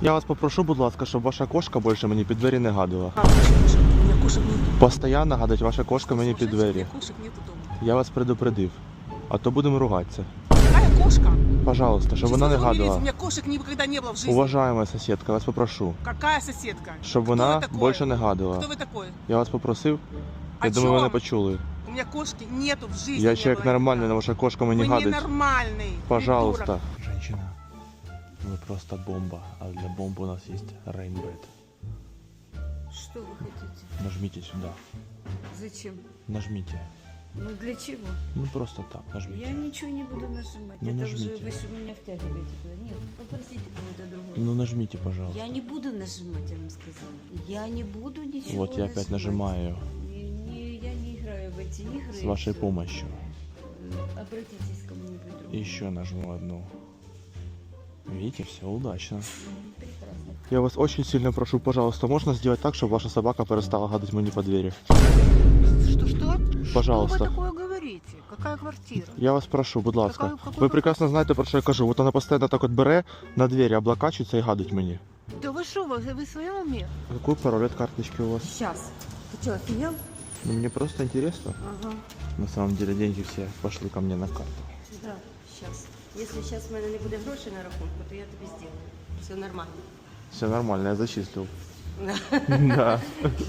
Я вас попрошу, будь ласка, щоб ваша кошка більше мені під двері не гадила. А, кошек? У меня кошек нету. Постоянно гадать ваша кошка мені під Слушайте, У двері. меня кошек нету дома. Я вас предупредив. А то будемо ругатися. Какая кошка? Пожалуйста, щоб вона не Честно, вы умились, У гадила. меня кошек никогда не было в жизни. Уважаемая сусідка, я вас попрошу, Какая соседка? щоб Кто вона вы такой? більше не гадила. Кто вы такой? Я вас попросив. О Я думаю, ви не чем? почули. У меня кошки нету в жизни. Я не человек было нормальный, никогда. но ваша кошка мені Вы гадить. ненормальный. Пожалуйста. придурок. Женщина, Вы просто бомба, а для бомбы у нас есть Rainbet. Что вы хотите? Нажмите сюда. Зачем? Нажмите. Ну для чего? Ну просто так, нажмите. Я ничего не буду нажимать. Ну, Это нажмите. уже вы что меня втягиваете туда. Нет, попросите кого-то другого. Ну нажмите, пожалуйста. Я не буду нажимать, я вам сказала. Я не буду ничего Вот я опять нажимать. нажимаю Не- не- я не играю в эти игры. с вашей помощью. Обратитесь к кому-нибудь другому. Еще нажму одну. Видите, все удачно. Мгм, Прекрасно. Я вас очень сильно прошу, пожалуйста, можно сделать так, чтобы ваша собака перестала гадать мне по двери? Что, что? Пожалуйста. Что вы такое говорите? Какая квартира? Я вас прошу, будь ласка. Какая- какой Ви прекрасно знаєте, про що я кажу. От вона постійно так от бере на двері, облакачується і гадить мені. Да вы что, вы, вы в своем уме? Какой пароль от карточки у вас? Сейчас. Ты что, офигел? Ну, мне просто интересно. Ага. На самом деле деньги все пошли ко мне на карту. Да, сейчас. Если сейчас в мене не буде грошей на рахунку, то я тобі сделаю. Все нормально. Все нормально, я зачислил. Да.